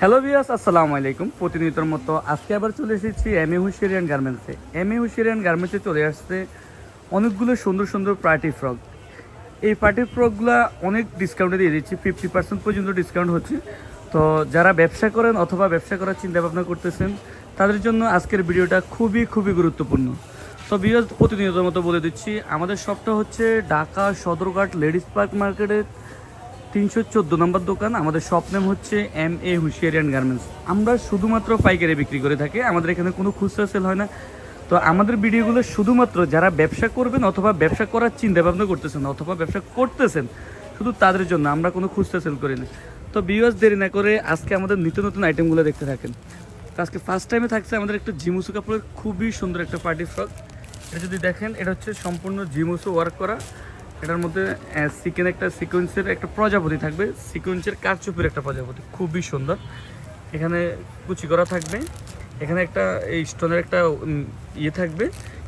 Hello ভিয়াস আসসালামু আলাইকুম। প্রতিনিয়তর মতো আজকে আবার চলে এসেছি এম এ। হুশিয়ারিয়ান গার্মেন্টসে এম এ হুশিয়ারিয়ান গার্মেন্টসে চলে আসছে অনেকগুলো সুন্দর সুন্দর পার্টি ফ্রক এই পার্টি ফ্রকগুলো অনেক ডিসকাউন্টে দিয়ে দিচ্ছি ফিফটি পার্সেন্ট পর্যন্ত ডিসকাউন্ট হচ্ছে। তো যারা ব্যবসা করেন অথবা ব্যবসা করার চিন্তা ভাবনা করতেছেন, তাদের জন্য আজকের ভিডিওটা খুবই খুবই গুরুত্বপূর্ণ। তো বিয়াস প্রতিনিয়তর মতো বলে দিচ্ছি, আমাদের শপটা হচ্ছে ঢাকা সদরঘাট লেডিস পার্ক মার্কেটের তিনশো চোদ্দ নম্বর দোকান। আমাদের শপ নেম হচ্ছে এম এ হুশিয়ারিয়ান গার্মেন্টস আমরা শুধুমাত্র পাইকারি বিক্রি করে থাকি, আমাদের এখানে কোনো খুচরা সেল হয় না। তো আমাদের ভিডিওগুলো শুধুমাত্র যারা ব্যবসা করবেন অথবা ব্যবসা করার চিন্তা ভাবনা করতেছেন, অথবা ব্যবসা করতেছেন, শুধু তাদের জন্য, আমরা কোনো খুচরা সেল করি না। তো বিওয়াস দেরি না করে আজকে আমাদের নিত্য নতুন আইটেমগুলো দেখতে থাকেন। তো আজকে ফার্স্ট টাইমে থাকছে আমাদের একটা জিমুসু কাপড়ের খুবই সুন্দর একটা পার্টি ফ্রক এটা যদি দেখেন, এটা হচ্ছে সম্পূর্ণ জিমুসু ওয়ার্ক করা। এটার মধ্যে সিকেন একটা সিকোয়েন্সের একটা প্রজাপতি থাকবে। সিকোয়েন্সের কারচুপির একটা প্রজাপতি, খুবই সুন্দর। এখানে কুচি করা থাকবে। এখানে একটা, এই স্টোনের একটা ইয়ে থাকবে।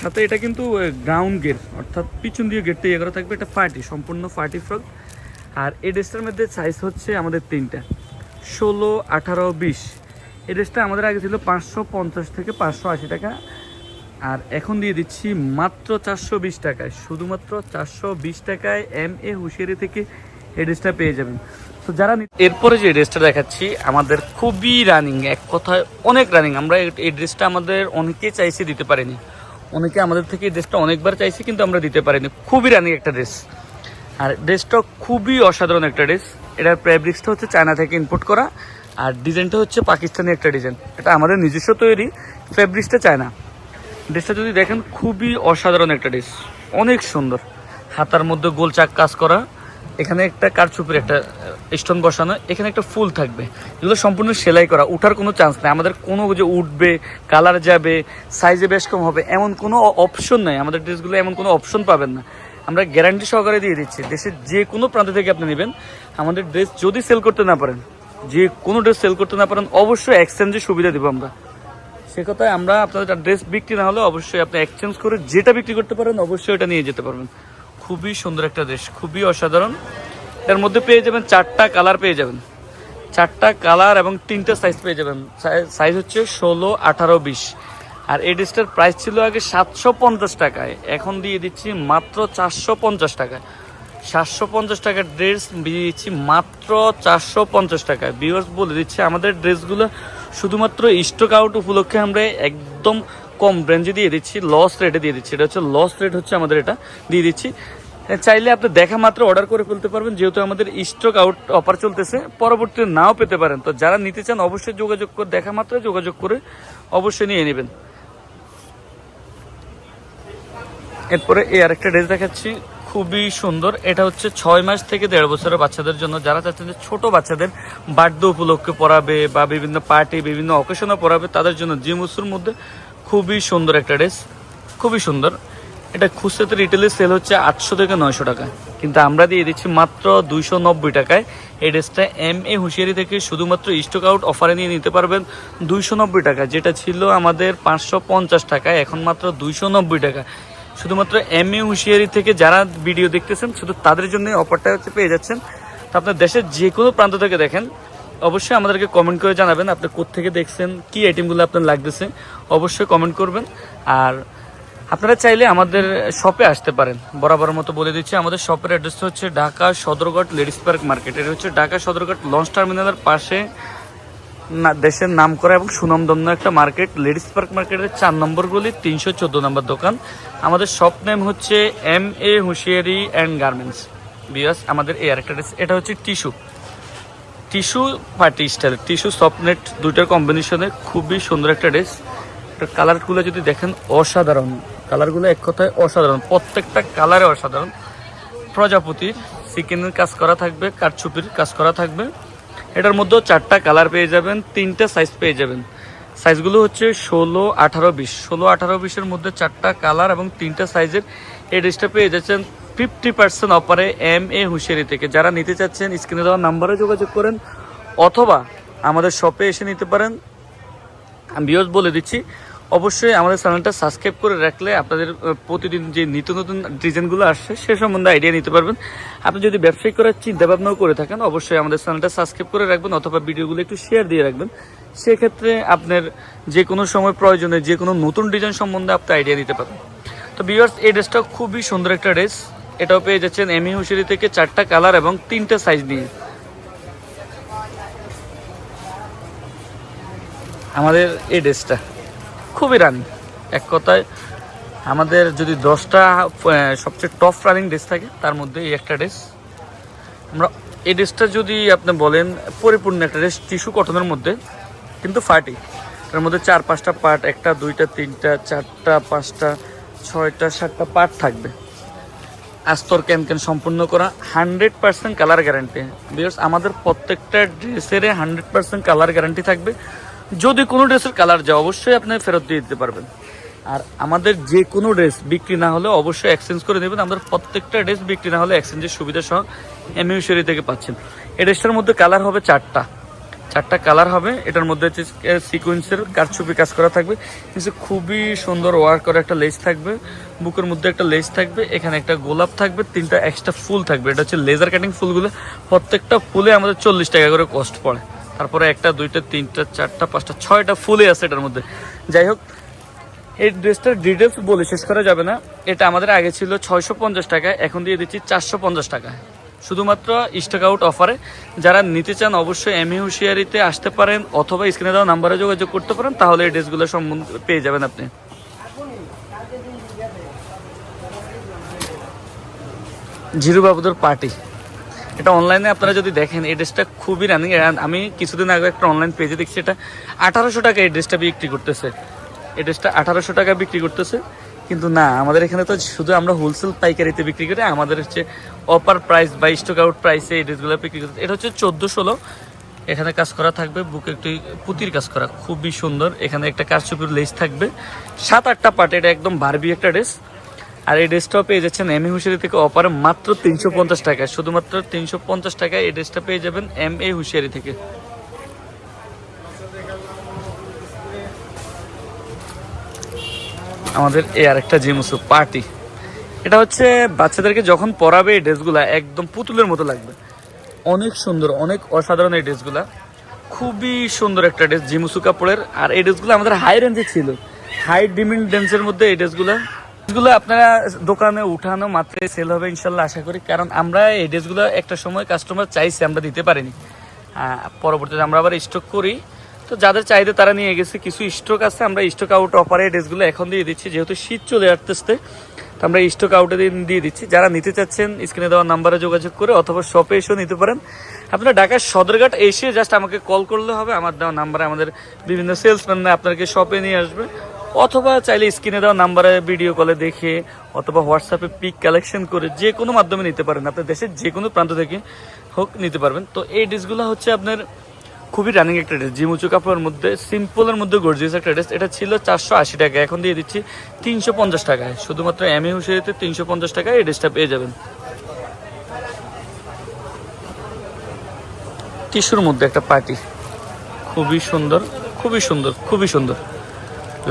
সাথে এটা কিন্তু গ্রাউন্ড গেট, অর্থাৎ পিছন দিয়ে গেটটা ইয়ে করা থাকবে। এটা পার্টি, সম্পূর্ণ পার্টি ফ্রক। আর এই ড্রেসটার মধ্যে সাইজ হচ্ছে আমাদের তিনটা। ষোলো, আঠারো, বিশ। এই ড্রেসটা আমাদের আগে ছিল পাঁচশো পঞ্চাশ থেকে পাঁচশো আশি টাকা। আর এখন দিয়ে দিচ্ছি মাত্র চারশো বিশ টাকায়। শুধুমাত্র চারশো বিশ টাকায় এম এ হুশিয়ারি থেকে এই ড্রেসটা পেয়ে যাবেন। তো যারা এরপরে যে ড্রেসটা দেখাচ্ছি, আমাদের খুবই রানিং এক কথায় অনেক রানিং আমরা এই- এই ড্রেসটা আমাদের অনেকে চাইছে দিতে পারিনি। অনেকে আমাদের থেকে এই ড্রেসটা অনেকবার চাইছে, কিন্তু আমরা দিতে পারিনি। খুবই রানিং একটা ড্রেস। আর ড্রেসটা খুবই অসাধারণ একটা ড্রেস। এটার ফ্যাব্রিক্সটা হচ্ছে চায়না থেকে ইম্পোর্ট করা, আর ডিজাইনটা হচ্ছে পাকিস্তানি একটা ডিজাইন এটা আমাদের নিজস্ব তৈরি ফ্যাব্রিক্সটা চায়না। ড্রেসটা যদি দেখেন, খুবই অসাধারণ একটা ড্রেস অনেক সুন্দর। হাতার মধ্যে গোল চাক কাজ করা। এখানে একটা কারচুপির একটা স্টোন বসানো। এখানে একটা ফুল থাকবে। এগুলো সম্পূর্ণ সেলাই করা। উঠার কোনো চান্স নেই। আমাদের কোনো যে উঠবে কালার যাবে সাইজে বেশ কম হবে, এমন কোনো অপশন নেই। আমাদের ড্রেসগুলো এমন কোনো অপশন পাবেন না। আমরা গ্যারান্টি সহকারে দিয়ে দিচ্ছি। দেশের যে কোনো প্রান্ত থেকে আপনি নেবেন। আমাদের ড্রেস যদি সেল করতে না পারেন, যে কোনো ড্রেস সেল করতে না পারেন, অবশ্যই এক্সচেঞ্জের সুবিধা দেবো আমরা। সে কথায় আমরা আপনাদের ড্রেস বিক্রি না হলে অবশ্যই আপনি এক্সচেঞ্জ করে যেটা বিক্রি করতে পারেন, অবশ্যই ওটা নিয়ে যেতে পারবেন। খুবই সুন্দর একটা ড্রেস খুবই অসাধারণ। এর মধ্যে পেয়ে যাবেন চারটা কালার পেয়ে যাবেন। চারটা কালার এবং তিনটা সাইজ পেয়ে যাবেন। সাইজ হচ্ছে ষোলো, আঠারো, বিশ। আর এই ড্রেসটার প্রাইস ছিল আগে সাতশো পঞ্চাশ টাকায়। এখন দিয়ে দিচ্ছি মাত্র চারশো পঞ্চাশ টাকায়। সাতশো পঞ্চাশ টাকার ড্রেস দিয়ে দিচ্ছি মাত্র চারশো পঞ্চাশ টাকায়। ভিউয়ার্স বলে দিচ্ছে আমাদের ড্রেসগুলো শুধুমাত্র স্টক আউট উপলক্ষে আমরা একদম কম রেঞ্জে দিয়ে দিচ্ছি লস রেটে দিয়ে দিচ্ছি। এটা হচ্ছে লস রেট হচ্ছে আমাদের এটা দিয়ে দিচ্ছি। চাইলে আপনি দেখা মাত্র অর্ডার করে ফেলতে পারবেন, যেহেতু আমাদের স্টক আউট অফার চলতেছে, পরবর্তীতে নাও পেতে পারেন। তো যারা নিতে চান, অবশ্যই যোগাযোগ করে, দেখা মাত্র যোগাযোগ করে অবশ্যই নিয়ে নেবেন। এরপরে এই আরেকটা ড্রেস দেখাচ্ছি। খুবই সুন্দর। এটা হচ্ছে ছয় মাস থেকে দেড় বছরের বাচ্চাদের জন্য। যারা চাচ্ছেন যে ছোট বাচ্চাদের বার্থডে উপলক্ষে পড়াবে বা বিভিন্ন পার্টি, বিভিন্ন অকেশনে পড়াবে, তাদের জন্য জিমুসুর মধ্যে খুবই সুন্দর একটা ড্রেস। খুবই সুন্দর। এটা খুচরাতে রিটেলে সেল হচ্ছে আটশো থেকে নয়শো টাকা। কিন্তু আমরা দিয়ে দিচ্ছি মাত্র দুইশো নব্বই টাকায়। এই ড্রেসটা এম এ হুঁশিয়ারি থেকে শুধুমাত্র স্টক আউট অফারে নিয়ে নিতে পারবেন দুইশো নব্বই টাকা, যেটা ছিল আমাদের পাঁচশো পঞ্চাশ টাকায়। এখন মাত্র দুইশো নব্বই টাকা। শুধুমাত্র এম এ হুঁশিয়ারি থেকে যারা ভিডিও দেখতেছেন, শুধু তাদের জন্য অফারটা হচ্ছে পেয়ে যাচ্ছেন। তো আপনার দেশের যে কোনো প্রান্ত থেকে দেখেন, অবশ্যই আমাদেরকে কমেন্ট করে জানাবেন, আপনি কোত্থেকে দেখছেন, কি আইটেমগুলো আপনার লাগতেছে, অবশ্যই কমেন্ট করবেন। আর আপনারা চাইলে আমাদের শপে আসতে পারেন। বরাবর মতো বলে দিচ্ছি, আমাদের শপের অ্যাড্রেসটা হচ্ছে Dhaka Sadarghat ladies park market. এটা হচ্ছে ঢাকা সদরঘাট লঞ্চ টার্মিনালের পাশে দেশের নাম করা এবং সুনামধন্য একটা মার্কেট লেডিস পার্ক মার্কেটের চার নম্বর গলি তিনশো চোদ্দ নম্বর দোকান। আমাদের শপ নেম হচ্ছে এম এ হুশিয়ারি অ্যান্ড গার্মেন্টস বিয়াস আমাদের এই আরেকটা dress, এটা হচ্ছে tissue tissue party style tissue soft net দুইটার কম্বিনেশনে খুবই সুন্দর একটা ড্রেস এটার কালারগুলো যদি দেখেন অসাধারণ। কালারগুলো এক কথায় অসাধারণ। প্রত্যেকটা কালারে অসাধারণ। প্রজাপতির চিকেনের কাজ করা থাকবে কাঠছুপির কাজ করা থাকবে। এটার মধ্যেও চারটা কালার পেয়ে যাবেন, তিনটা সাইজ পেয়ে যাবেন। সাইজগুলো হচ্ছে ষোলো, আঠারো, বিশ। ষোলো, আঠারো, বিশের মধ্যে চারটা কালার এবং তিনটা সাইজের এই ড্রেসটা পেয়ে যাচ্ছেন ফিফটি পার্সেন্ট অফারে এম এ হুশিয়ারি থেকে। যারা নিতে চাচ্ছেন স্ক্রিনে দেওয়া নাম্বারে যোগাযোগ করেন অথবা আমাদের শপে এসে নিতে পারেন। আমি বিয়স বলে দিচ্ছি অবশ্যই আমাদের চ্যানেলটা সাবস্ক্রাইব করে রাখলে আপনাদের প্রতিদিন যে নিত্য নতুন ডিজাইনগুলো আসছে, সে সম্বন্ধে আইডিয়া নিতে পারবেন। আপনি যদি ব্যবসায়িক করার চিন্তা ভাবনাও করে থাকেন, অবশ্যই আমাদের চ্যানেলটা সাবস্ক্রাইব করে রাখবেন অথবা ভিডিওগুলো একটু শেয়ার দিয়ে রাখবেন। সেক্ষেত্রে আপনার যে কোনো সময় প্রয়োজনে যে কোনো নতুন ডিজাইন সম্বন্ধে আপনি আইডিয়া নিতে পারবেন। তো ভিউয়ার্স এই ড্রেসটা খুবই সুন্দর একটা ড্রেস এটাও পেয়ে যাচ্ছেন এমি হুশারি থেকে চারটা কালার এবং তিনটা সাইজ নিয়ে। আমাদের এই ড্রেসটা খুবই রানিং এক কথায়, আমাদের যদি দশটা সবচেয়ে টপ রানিং ড্রেস থাকে, তার মধ্যে এই একটা ড্রেস আমরা এই ড্রেসটা যদি আপনি বলেন, পরিপূর্ণ একটা ড্রেস টিস্যু কটনের মধ্যে, কিন্তু ফাটি এর মধ্যে চার, পাঁচটা পার্ট একটা, দুইটা, তিনটা, চারটা, পাঁচটা, ছয়টা, সাতটা পার্ট থাকবে। আস্তর ক্যান ক্যান সম্পূর্ণ করা hundred percent colour guarantee because আমাদের প্রত্যেকটা ড্রেসের হান্ড্রেড পার্সেন্ট কালার গ্যারান্টি থাকবে। যদি কোনো ড্রেসের কালার যায়, অবশ্যই আপনি ফেরত দিয়ে দিতে পারবেন। আর আমাদের যে কোনো ড্রেস বিক্রি না হলে অবশ্যই এক্সচেঞ্জ করে দেবেন আমাদের প্রত্যেকটা ড্রেস বিক্রি না হলে এক্সচেঞ্জের সুবিধা সহ এমইউশরি থেকে পাচ্ছেন। এই ড্রেসটার মধ্যে কালার হবে চারটা। চারটা কালার হবে। এটার মধ্যে হচ্ছে সিকুয়েন্সের কারচুপি কাজ করা থাকবে। নিচে খুবই সুন্দর ওয়ার্ক করা একটা লেস থাকবে। বুকের মধ্যে একটা লেস থাকবে। এখানে একটা গোলাপ থাকবে। তিনটা এক্সট্রা ফুল থাকবে। এটা হচ্ছে লেজার কাটিং ফুলগুলো। প্রত্যেকটা ফুলে আমাদের চল্লিশ টাকা করে কস্ট পড়ে। তারপরে একটা, দুইটা, তিনটা, চারটা, পাঁচটা, ছয়টা ফুলে আছে এটার মধ্যে। যাই হোক, এই ড্রেসটার ডিটেলস বলে, শেষ করা যাবে না। এটা আমাদের আগে ছিল ছয়শো পঞ্চাশ টাকা, এখন দিয়ে দিচ্ছি চারশো পঞ্চাশ টাকা। শুধুমাত্র স্টক আউট অফারে যারা নিতে চান, অবশ্যই এমি হুশিয়ারিতে আসতে পারেন, অথবা স্ক্রিনে দেওয়া নাম্বারে যোগাযোগ করতে পারেন, তাহলে এই ড্রেসগুলো সম্বন্ধে পেয়ে যাবেন আপনি। জিরু বাবুদের পার্টি এটা অনলাইনে আপনারা যদি দেখেন, এই ড্রেসটা খুবই রানিং আমি কিছুদিন আগে একটা অনলাইন পেজে দেখছি, এটা আঠারোশো টাকা এই ড্রেসটা বিক্রি করতেছে। এই ড্রেসটা আঠারোশো টাকা বিক্রি করতেছে। কিন্তু না, আমাদের এখানে তো শুধু আমরা হোলসেল পাইকারিতে বিক্রি করি, আমাদের হচ্ছে অপার প্রাইস বা স্টক আউট প্রাইসে এই ড্রেসগুলো বিক্রি করতে এটা হচ্ছে চোদ্দ ষোলো। এখানে কাজ করা থাকবে বুকে একটি পুতির কাজ করা, খুবই সুন্দর। এখানে একটা কারচুপির লেস থাকবে। সাত আটটা পার্ট এটা একদম বারবি একটা ড্রেস আর এই ড্রেসটাও পেয়ে যাচ্ছেন এম এ হুশিয়ারি থেকে অপারে মাত্র তিনশো পঞ্চাশ টাকায়। শুধুমাত্র তিনশো পঞ্চাশ টাকায় এই ড্রেসটা পেয়ে যাবেন এম এ হুশিয়ারি থেকে। আমাদের এই আরেকটা জিমুসু পার্টি। এটা হচ্ছে বাচ্চাদেরকে যখন পরাবে এই ড্রেসগুলা, একদম পুতুলের মতো লাগবে। অনেক সুন্দর, অনেক অসাধারণ এই ড্রেসগুলা। খুবই সুন্দর একটা ড্রেস জিমুসু কাপড়ের। আর এই ড্রেসগুলো আমাদের হাই রেঞ্জে ছিল। হাই ডিমিন ড্রেসের মধ্যে এই ড্রেসগুলো ড্রেসগুলো আপনারা দোকানে উঠানো মাত্রায় সেল হবে ইনশাল্লাহ, আশা করি। কারণ আমরা এই ড্রেসগুলো একটা সময় কাস্টমার চাইছে, আমরা দিতে পারিনি। পরবর্তীতে আমরা আবার স্টক করি। তো যাদের চাহিদা তারা নিয়ে গেছে, কিছু স্টক আছে, আমরা স্টক আউট অফারে ড্রেসগুলো এখন দিয়ে দিচ্ছি, যেহেতু শীত চলে আসতেছে। তো আমরা স্টক আউটে দিয়ে দিচ্ছি। যারা নিতে চাচ্ছেন স্ক্রিনে দেওয়া নাম্বারে যোগাযোগ করে অথবা শপে এসেও নিতে পারেন। আপনারা ঢাকার সদরঘাট এসে জাস্ট আমাকে কল করলে হবে। আমার দেওয়া নাম্বারে আমাদের বিভিন্ন সেলসম্যান আপনাকে শপে নিয়ে আসবে। অথবা চাইলে স্ক্রিনে দেওয়া নাম্বারে ভিডিও কলে দেখে অথবা হোয়াটসঅ্যাপে পিক কালেকশন করে যে কোনো মাধ্যমে নিতে পারেন। আপনার দেশের যে কোনো প্রান্ত থেকে হোক নিতে পারবেন। তো এই ড্রেসগুলো হচ্ছে আপনার খুবই রানিং একটা ড্রেস জিমুচু কাপড়ের মধ্যে সিম্পলের মধ্যে গর্জিয়াস একটা ড্রেস এটা ছিল চারশো আশি টাকা। এখন দিয়ে দিচ্ছি তিনশো পঞ্চাশ টাকায়। শুধুমাত্র এম এ হুসেরিতে তিনশো পঞ্চাশ টাকায় এই ড্রেসটা পেয়ে যাবেন। টিস্যুর মধ্যে একটা পার্টি খুবই সুন্দর খুবই সুন্দর খুবই সুন্দর।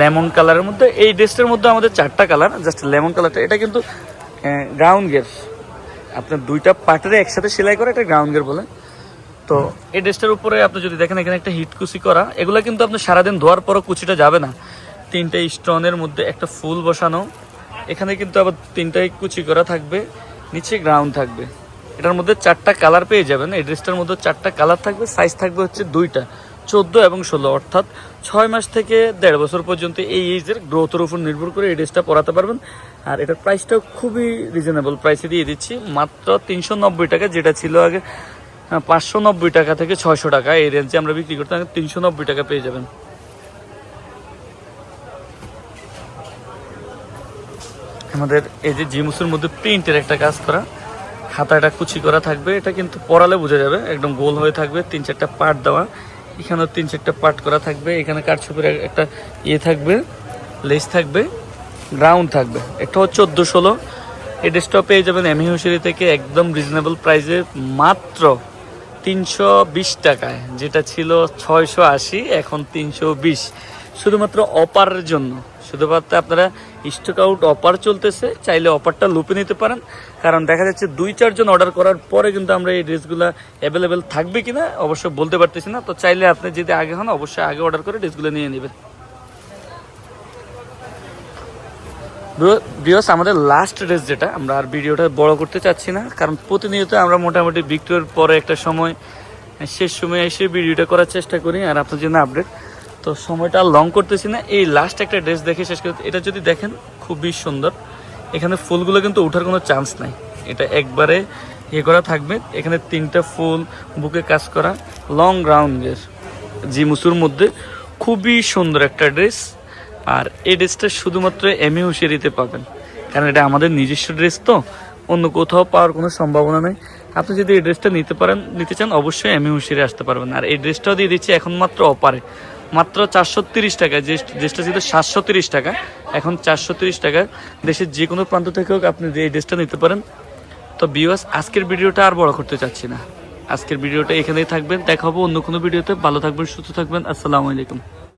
লেমন কালারের মধ্যে, এই ড্রেসটার মধ্যে আমাদের চারটা কালার জাস্ট লেমন কালারটা। এটা কিন্তু গ্রাউন্ড গের আপনার দুইটা পার্টের একসাথে সেলাই করে, এটা গ্রাউন্ড গের বলে। তো এই ড্রেসটার উপরে আপনি যদি দেখেন, এখানে একটা হিট কুচি করা। এগুলো কিন্তু আপনি সারাদিন ধোয়ার পরও কুচিটা যাবে না। তিনটা স্টোনের মধ্যে একটা ফুল বসানো। এখানে কিন্তু আবার তিনটাই কুচি করা থাকবে, নিচে গ্রাউন্ড থাকবে। এটার মধ্যে চারটা কালার পেয়ে যাবেন। এই ড্রেসটার মধ্যে চারটা কালার থাকবে সাইজ থাকবে হচ্ছে দুইটা। চোদ্দ এবং ষোলো, অর্থাৎ ছয় মাস থেকে দেড় বছর পর্যন্ত এই এজের গ্রোথের উপর নির্ভর করে এই ড্রেসটা পরাতে পারবেন। আর এটার প্রাইসটাও খুবই রিজনেবল প্রাইসে দিয়ে দিচ্ছি। মাত্র তিনশো নব্বই টাকা, যেটা ছিল আগে পাঁচশো নব্বই টাকা থেকে ছয়শো টাকা। এই রেঞ্জে আমরা বিক্রি করতাম তিনশো নব্বই টাকা পেয়ে যাবেন। আমাদের এই যে জিমুসের মধ্যে প্রিন্টের একটা কাজ করা হাতাটা কুচি করা থাকবে। এটা কিন্তু পরালে বোঝা যাবে, একদম গোল হয়ে থাকবে, তিন চারটা পার্ট দেওয়া। এখানেও তিন চারটা পার্ট করা থাকবে। এখানে কাঠছুপের একটা ইয়ে থাকবে লেস থাকবে গ্রাউন্ড থাকবে। একটা হচ্ছে চোদ্দ ষোলো। এই ড্রেসটা পেয়ে যাবেন এমি হুশিয়ারি থেকে একদম রিজনেবল প্রাইসে মাত্র তিনশো বিশ টাকায়, যেটা ছিল ছয়শো আশি, এখন তিনশো বিশ। শুধুমাত্র অপারের জন্য। শুধুমাত্র আপনারা স্টক আউট অপার চলতেছে, চাইলে অপারটা লুপে নিতে পারেন। কারণ দেখা যাচ্ছে দুই, চারজন অর্ডার করার পরে কিন্তু আমরা এই ড্রেসগুলো অ্যাভেলেবেল থাকবে কি না অবশ্য বলতে পারতেছি না। তো চাইলে আপনি যদি আগে হন, অবশ্যই আগে অর্ডার করে ড্রেসগুলো নিয়ে নেবেন। বিকজ আমাদের লাস্ট ড্রেস যেটা, আমরা আর ভিডিওটা বড় করতে চাচ্ছি না, কারণ প্রতিনিয়ত আমরা মোটামুটি বিক্রয়ের পরে একটা সময়, শেষ সময় এসে ভিডিওটা করার চেষ্টা করি, আর আপনার জন্য আপডেট তো সময়টা লং করতেছি না। এই লাস্ট একটা ড্রেস দেখে শেষ করতে এটা যদি দেখেন, খুবই সুন্দর। এখানে ফুলগুলো কিন্তু ওঠার কোনো চান্স নাই। এটা একবারে ইয়ে করা থাকবে। এখানে তিনটা ফুল বুকে কাজ করা। লং গ্রাউন্ডের জি মুসুর মধ্যে খুবই সুন্দর একটা ড্রেস আর এই ড্রেসটা শুধুমাত্র এম এ হুশিয়ারিতে পাবেন। কারণ এটা আমাদের নিজস্ব ড্রেস তো। অন্য কোথাও পাওয়ার কোনো সম্ভাবনা নেই। আপনি যদি এই ড্রেসটা নিতে পারেন, নিতে চান, অবশ্যই এম এ আসতে পারবেন। আর এই ড্রেসটাও দিয়ে দিচ্ছি এখন মাত্র অপারে মাত্র চারশো তিরিশ টাকা, যে ড্রেসটা ছিল সাতশো তিরিশ টাকা। এখন চারশো তিরিশ টাকা। দেশের যে কোনো প্রান্ত থেকে হোক আপনি এই ড্রেসটা নিতে পারেন। তো বিওয়াস আজকের ভিডিওটা আর বড় করতে চাচ্ছি না। আজকের ভিডিওটা এখানেই থাকবেন। দেখাবো অন্য কোনো ভিডিওতে। ভালো থাকবেন, সুস্থ থাকবেন। আসসালামু আলাইকুম।